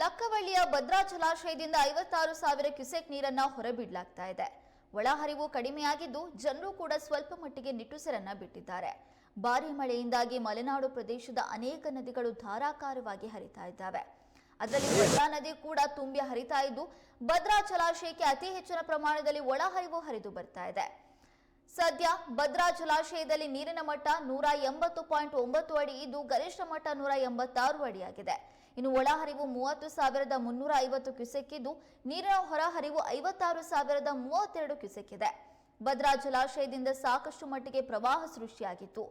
ಲಕ್ಕವಳ್ಳಿಯ ಭದ್ರಾ ಜಲಾಶಯದಿಂದ ಐವತ್ತಾರು ಸಾವಿರ ಕ್ಯುಸೆಕ್ ನೀರನ್ನ ಹೊರಬಿಡಲಾಗ್ತಾ ಇದೆ. ಒಳಹರಿವು ಕಡಿಮೆಯಾಗಿದ್ದು ಜನರು ಕೂಡ ಸ್ವಲ್ಪ ಮಟ್ಟಿಗೆ ನಿಟ್ಟುಸಿರನ್ನ ಬಿಟ್ಟಿದ್ದಾರೆ. ಭಾರಿ ಮಳೆಯಿಂದಾಗಿ ಮಲೆನಾಡು ಪ್ರದೇಶದ ಅನೇಕ ನದಿಗಳು ಧಾರಾಕಾರವಾಗಿ ಹರಿತಾ ಇದ್ದಾವೆ. ಅದರಲ್ಲಿ ಭದ್ರಾ ನದಿ ಕೂಡ ತುಂಬಿ ಹರಿತಾ ಇದ್ದು ಭದ್ರಾ ಜಲಾಶಯಕ್ಕೆ ಅತಿ ಹೆಚ್ಚಿನ ಪ್ರಮಾಣದಲ್ಲಿ ಒಳಹರಿವು ಹರಿದು ಬರ್ತಾ ಇದೆ. ಸದ್ಯ ಭದ್ರಾ ಜಲಾಶಯದಲ್ಲಿ ನೀರಿನ ಮಟ್ಟ ನೂರ ಎಂಬತ್ತು ಪಾಯಿಂಟ್ ಒಂಬತ್ತು ಅಡಿ ಇದ್ದು ಗರಿಷ್ಠ ಮಟ್ಟ ನೂರ ಎಂಬತ್ತಾರು ಅಡಿಯಾಗಿದೆ. ಇನ್ನು ಒಳಹರಿವು ಮೂವತ್ತು ಸಾವಿರದ ಮುನ್ನೂರ ಐವತ್ತು ಕ್ಯುಸೆಕ್ ಇದ್ದು ನೀರಿನ ಹೊರಹರಿವು ಐವತ್ತಾರು ಸಾವಿರದ ಮೂವತ್ತೆರಡು ಕ್ಯುಸೆಕ್ ಇದೆ ಭದ್ರಾ ಜಲಾಶಯದಿಂದ ಸಾಕಷ್ಟು ಮಟ್ಟಿಗೆ ಪ್ರವಾಹ ಸೃಷ್ಟಿಯಾಗಿತ್ತು.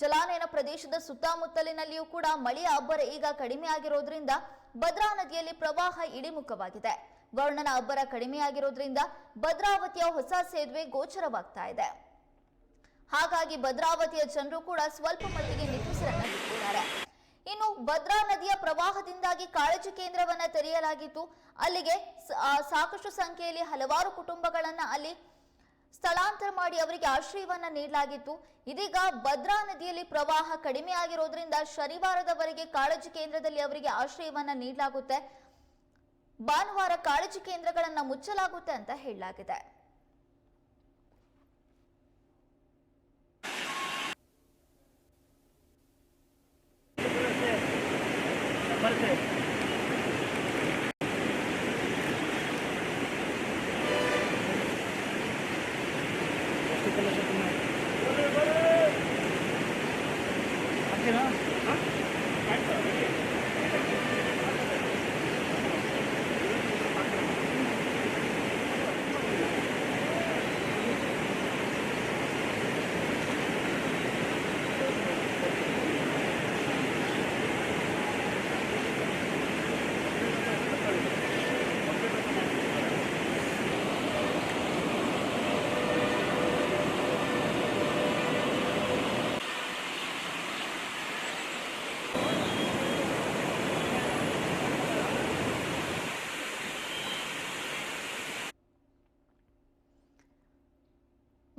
ಜಲಾನಯನ ಪ್ರದೇಶದ ಸುತ್ತಮುತ್ತಲಿನಲ್ಲಿಯೂ ಕೂಡ ಮಳೆಯ ಅಬ್ಬರ ಈಗ ಕಡಿಮೆ ಆಗಿರೋದ್ರಿಂದ ಭದ್ರಾ ನದಿಯಲ್ಲಿ ಪ್ರವಾಹ ಇಳಿಮುಖವಾಗಿದೆ. ವರ್ಣನ ಅಬ್ಬರ ಕಡಿಮೆಯಾಗಿರೋದ್ರಿಂದ ಭದ್ರಾವತಿಯ ಹೊಸ ಸೇತುವೆ ಗೋಚರವಾಗ್ತಾ ಇದೆ. ಹಾಗಾಗಿ ಭದ್ರಾವತಿಯ ಜನರು ಕೂಡ ಸ್ವಲ್ಪ ಮಟ್ಟಿಗೆ ನಿಟ್ಟುಸಿರನ್ನ ಬಿಟ್ಟಿದ್ದಾರೆ. ಇನ್ನು ಭದ್ರಾ ನದಿಯ ಪ್ರವಾಹದಿಂದಾಗಿ ಕಾಳಜಿ ಕೇಂದ್ರವನ್ನ ತೆರೆಯಲಾಗಿತ್ತು ಅಲ್ಲಿಗೆ ಸಾಕಷ್ಟು ಸಂಖ್ಯೆಯಲ್ಲಿ ಹಲವಾರು ಕುಟುಂಬಗಳನ್ನ ಅಲ್ಲಿ ಸ್ಥಳಾಂತರ ಮಾಡಿ ಅವರಿಗೆ ಆಶ್ರಯವನ್ನ ನೀಡಲಾಗಿತ್ತು. ಇದೀಗ ಭದ್ರಾ ನದಿಯಲ್ಲಿ ಪ್ರವಾಹ ಕಡಿಮೆ ಆಗಿರೋದ್ರಿಂದ ಶನಿವಾರದವರೆಗೆ ಕಾಳಜಿ ಕೇಂದ್ರದಲ್ಲಿ ಅವರಿಗೆ ಆಶ್ರಯವನ್ನ ನೀಡಲಾಗುತ್ತೆ. ಭಾನುವಾರ ಕಾಳಜಿ ಕೇಂದ್ರಗಳನ್ನ ಮುಚ್ಚಲಾಗುತ್ತೆ ಅಂತ ಹೇಳಲಾಗಿದೆ. ಬರ್ತೇವೆ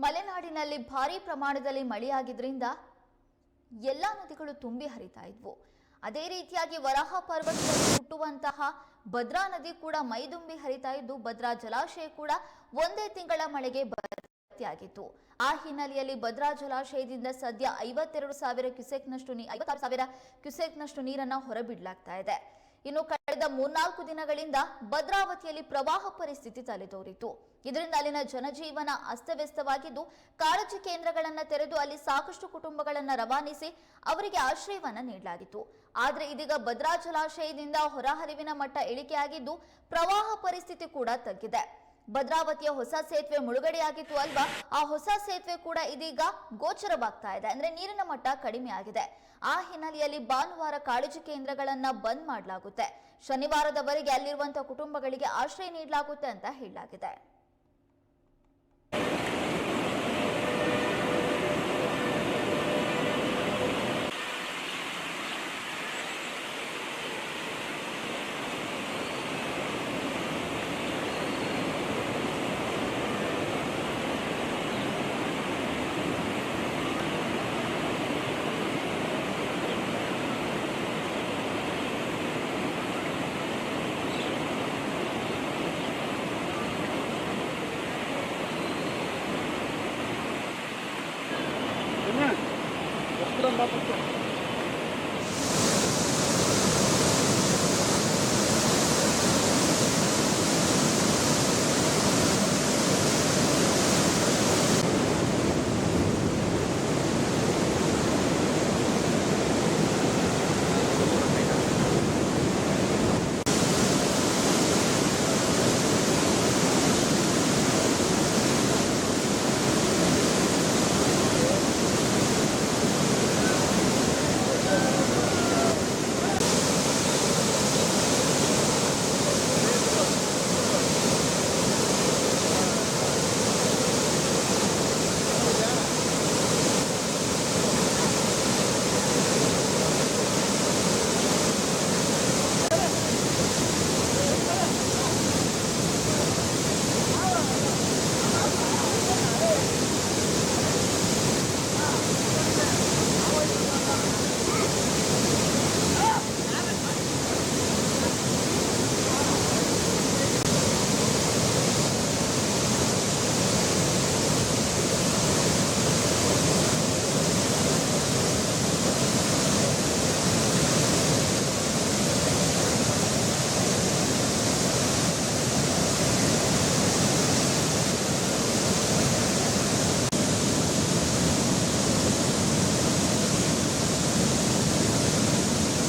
ಮಲೆನಾಡಿನಲ್ಲಿ ಭಾರಿ ಪ್ರಮಾಣದಲ್ಲಿ ಮಳೆಯಾಗಿದ್ದರಿಂದ ಎಲ್ಲ ನದಿಗಳು ತುಂಬಿ ಹರಿತಾ ಇದ್ವು. ಅದೇ ರೀತಿಯಾಗಿ ವರಾಹ ಪರ್ವತದಲ್ಲಿ ಹುಟ್ಟುವಂತಹ ಭದ್ರಾ ನದಿ ಕೂಡ ಮೈದುಂಬಿ ಹರಿತಾ ಇದ್ದು, ಭದ್ರಾ ಜಲಾಶಯ ಕೂಡ ಒಂದೇ ತಿಂಗಳ ಮಳೆಗೆ ಭರ್ತಿಯಾಗಿತ್ತು. ಆ ಹಿನ್ನೆಲೆಯಲ್ಲಿ ಭದ್ರಾ ಜಲಾಶಯದಿಂದ ಸದ್ಯ ಐವತ್ತೆರಡು ಸಾವಿರ ಕ್ಯುಸೆಕ್ನಷ್ಟು ಐವತ್ತಾರು ಸಾವಿರ ಕ್ಯುಸೆಕ್ನಷ್ಟು ನೀರನ್ನ ಹೊರಬಿಡಲಾಗ್ತಾ ಇದೆ. ಇನ್ನು ಕಳೆದ ಮೂರ್ನಾಲ್ಕು ದಿನಗಳಿಂದ ಭದ್ರಾವತಿಯಲ್ಲಿ ಪ್ರವಾಹ ಪರಿಸ್ಥಿತಿ ತಲೆದೋರಿತು. ಇದರಿಂದ ಅಲ್ಲಿನ ಜನಜೀವನ ಅಸ್ತವ್ಯಸ್ತವಾಗಿದ್ದು, ಕಾಳಜಿ ಕೇಂದ್ರಗಳನ್ನು ತೆರೆದು ಅಲ್ಲಿ ಸಾಕಷ್ಟು ಕುಟುಂಬಗಳನ್ನು ರವಾನಿಸಿ ಅವರಿಗೆ ಆಶ್ರಯವನ್ನು ನೀಡಲಾಗಿತ್ತು. ಆದರೆ ಇದೀಗ ಭದ್ರಾ ಜಲಾಶಯದಿಂದ ಹೊರಹರಿವಿನ ಮಟ್ಟ ಇಳಿಕೆಯಾಗಿದ್ದು, ಪ್ರವಾಹ ಪರಿಸ್ಥಿತಿ ಕೂಡ ತಗ್ಗಿದೆ. ಭದ್ರಾವತಿಯ ಹೊಸ ಸೇತುವೆ ಮುಳುಗಡೆಯಾಗಿತ್ತು ಅಲ್ವಾ? ಆ ಹೊಸ ಸೇತುವೆ ಕೂಡ ಇದೀಗ ಗೋಚರವಾಗ್ತಾ ಇದೆ. ಅಂದ್ರೆ ನೀರಿನ ಮಟ್ಟ ಕಡಿಮೆ ಆಗಿದೆ. ಆ ಹಿನ್ನೆಲೆಯಲ್ಲಿ ಭಾನುವಾರ ಕಾಳಜಿ ಕೇಂದ್ರಗಳನ್ನ ಬಂದ್ ಮಾಡಲಾಗುತ್ತೆ. ಶನಿವಾರದವರೆಗೆ ಅಲ್ಲಿರುವಂತಹ ಕುಟುಂಬಗಳಿಗೆ ಆಶ್ರಯ ನೀಡಲಾಗುತ್ತೆ ಅಂತ ಹೇಳಲಾಗಿದೆ. 没多久。